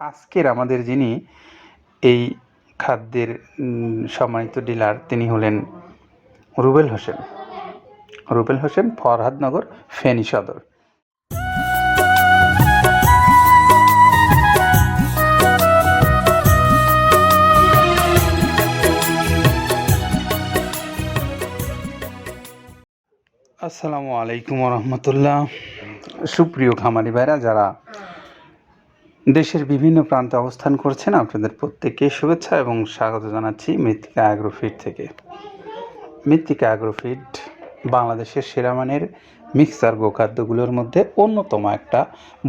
আজকের আমাদের যিনি এই খাদ্যের সম্মানিত ডিলার, তিনি হলেন রুবেল হোসেন। রুবেল হোসেন ফরহাদনগর ফেনী সদর। আসসালামু আলাইকুম রহমতুল্লাহ। সুপ্রিয় খামারি ভাইরা, যারা দেশের বিভিন্ন প্রান্তে অবস্থান করছেন আপনাদের প্রত্যেককে শুভেচ্ছা এবং স্বাগত জানাচ্ছি মৃত্তিকা অ্যাগ্রোফিড থেকে। মৃত্তিকা অ্যাগ্রোফিড বাংলাদেশের সেরা মানের মিক্সার গোখাদ্যগুলোর মধ্যে অন্যতম একটা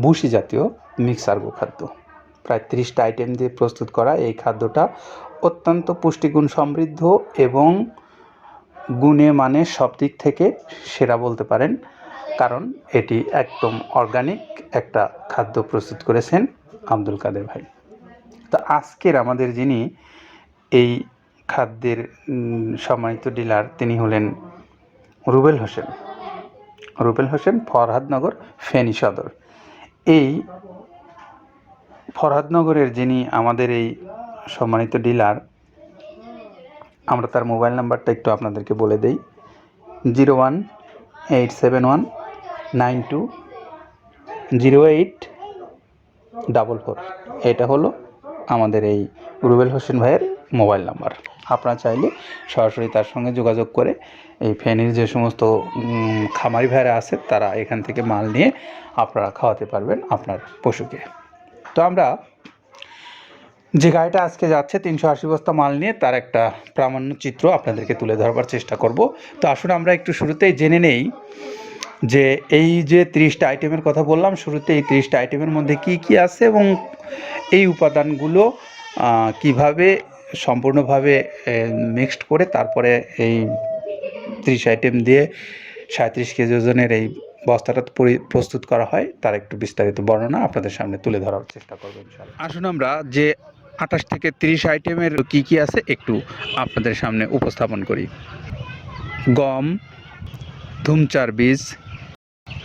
বুশি জাতীয় মিক্সার গোখাদ্য। প্রায় তিরিশটা আইটেম দিয়ে প্রস্তুত করা এই খাদ্যটা অত্যন্ত পুষ্টিগুণ সমৃদ্ধ এবং গুণে মানে সব দিক থেকে সেরা বলতে পারেন, কারণ এটি একদম অর্গানিক একটা খাদ্য প্রস্তুত করেছেন। আব্দুল কাদের ভাই। তো আজকের আমাদের যিনি এই খাদ্যের সম্মানিত ডিলার তিনি হলেন রুবেল হোসেন। রুবেল হোসেন ফরহাদনগর ফেনী সদর। এই ফরহাদনগরের যিনি আমাদের এই সম্মানিত ডিলার আমরা তার মোবাইল নাম্বারটা একটু আপনাদেরকে বলে দেই। Zero one eight seven one nine two zero eight double four. এটা হলো আমাদের এই রুবেল হোসেন ভাইয়ের মোবাইল নাম্বার। আপনারা চাইলে সরাসরি তার সঙ্গে যোগাযোগ করে এই ফেনীর যে সমস্ত খামারি ভাইরা আছে, তারা এখান থেকে মাল নিয়ে আপনারা খাওয়াতে পারবেন আপনার পশুকে। তো আমরা যে গাড়িটা আজকে যাচ্ছে, তিনশো আশি বস্তা মাল নিয়ে, তার একটা প্রামাণ্য চিত্র আপনাদেরকে তুলে ধরবার চেষ্টা করব। তো আসুন আমরা একটু শুরুতেই জেনে নেই যে এই যে তিরিশটা আইটেমের কথা বললাম, শুরুতে এই তিরিশটা আইটেমের মধ্যে কি কি আছে এবং এই উপাদানগুলো কীভাবে সম্পূর্ণভাবে মিক্সড করে তারপরে এই তিরিশ আইটেম দিয়ে সাঁত্রিশ কেজি ওজনের এই বস্তাটা পরি- প্রস্তুত করা হয়, তার একটু বিস্তারিত বর্ণনা আপনাদের সামনে তুলে ধরার চেষ্টা করব ইনশাআল্লাহ। আসুন আমরা যে আঠাশ থেকে তিরিশ আইটেমের কি কি আছে একটু আপনাদের সামনে উপস্থাপন করি গম, ধুমচার বীজ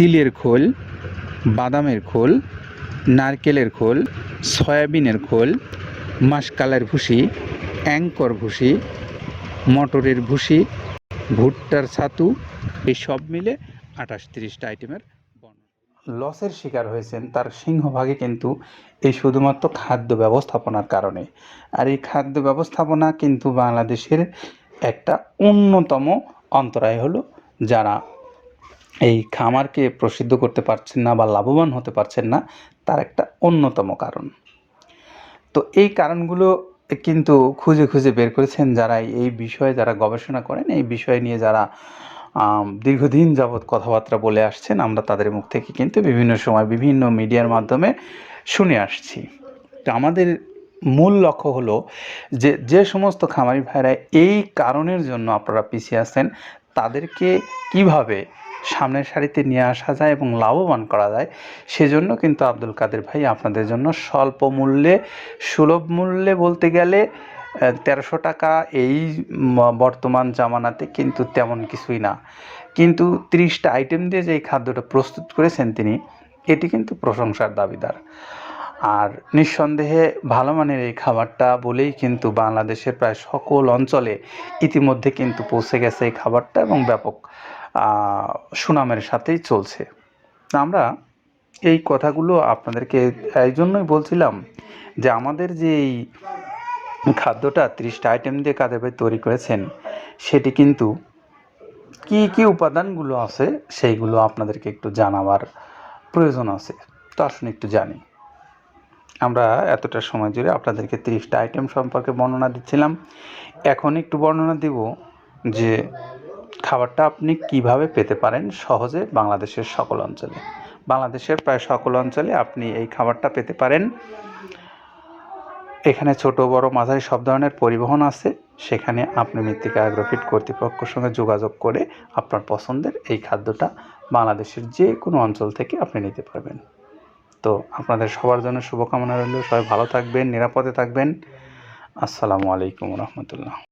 তিলের খোল, বাদামের খোল, নারকেলের খোল, সয়াবিনের খোল মাসকালের ভুসি অ্যাঙ্কর ভুসি, মটরের ভুসি, ভুট্টার ছাতু, এই সব মিলে আঠাশ তিরিশটা আইটেমের লসের শিকার হয়েছেন তার সিংহভাগে কিন্তু এই শুধুমাত্র খাদ্য ব্যবস্থাপনার কারণে। আর এই খাদ্য ব্যবস্থাপনা কিন্তু বাংলাদেশের একটা অন্যতম অন্তরায় হলো যারা এই খামারকে প্রসিদ্ধ করতে পারছেন না বা লাভবান হতে পারছেন না, তার একটা অন্যতম কারণ। তো এই কারণগুলো কিন্তু খুঁজে খুঁজে বের করেছেন যারা এই বিষয়ে যারা গবেষণা করেন, এই বিষয় নিয়ে যারা দীর্ঘদিন যাবৎ কথাবার্তা বলে আসছেন, আমরা তাদের মুখ থেকে কিন্তু বিভিন্ন সময় বিভিন্ন মিডিয়ার মাধ্যমে শুনে আসছি। তো আমাদের মূল লক্ষ্য হলো যে যে সমস্ত খামারি ভাইরা এই কারণের জন্য আপনারা পিছিয়ে আছেন তাদেরকে কীভাবে সামনের সারিতে নিয়ে আসা যায় এবং লাভবান করা যায়, সেজন্য কিন্তু আব্দুল কাদের ভাই আপনাদের জন্য স্বল্প মূল্যে, সুলভ মূল্যে বলতে গেলে তেরোশো টাকা এই বর্তমান জামানাতে কিন্তু তেমন কিছুই না। কিন্তু তিরিশটা আইটেম দিয়ে যে খাদ্যটা প্রস্তুত করেছেন তিনি, এটি কিন্তু প্রশংসার দাবিদার। আর নিঃসন্দেহে ভালো মানের এই খাবারটা বলেই কিন্তু বাংলাদেশের প্রায় সকল অঞ্চলে ইতিমধ্যে কিন্তু পৌঁছে গেছে এই খাবারটা এবং ব্যাপক সুনামের সাথেই চলছে। আমরা এই কথাগুলো আপনাদেরকে এই জন্যই বলছিলাম যে আমাদের যে এই খাদ্যটা তিরিশটা আইটেম দিয়ে কাদের ভাই তৈরি করেছেন, সেটি কিন্তু কি কি উপাদানগুলো আছে, সেইগুলো আপনাদেরকে একটু জানাবার প্রয়োজন আছে। তো আসুন একটু জানি। আমরা এতটা সময় জুড়ে আপনাদেরকে তিরিশটা আইটেম সম্পর্কে বর্ণনা দিচ্ছিলাম। এখন একটু বর্ণনা দিব যে খাবারটা আপনি কীভাবে পেতে পারেন সহজে বাংলাদেশের সকল অঞ্চলে। বাংলাদেশের প্রায় সকল অঞ্চলে আপনি এই খাবারটা পেতে পারেন। এখানে ছোট, বড়, মাঝারি সব ধরনের পরিবহন আছে। সেখানে আপনি মৃত্তিকা অ্যাগ্রোফিট কর্তৃপক্ষের সঙ্গে যোগাযোগ করে আপনার পছন্দের এই খাদ্যটা বাংলাদেশের যে কোনো অঞ্চল থেকে আপনি নিতে পারবেন। তো আপনাদের সবার জন্য শুভকামনা রইল। সবাই ভালো থাকবেন নিরাপদে থাকবেন। আসসালামু আলাইকুম রহমতুল্লাহ।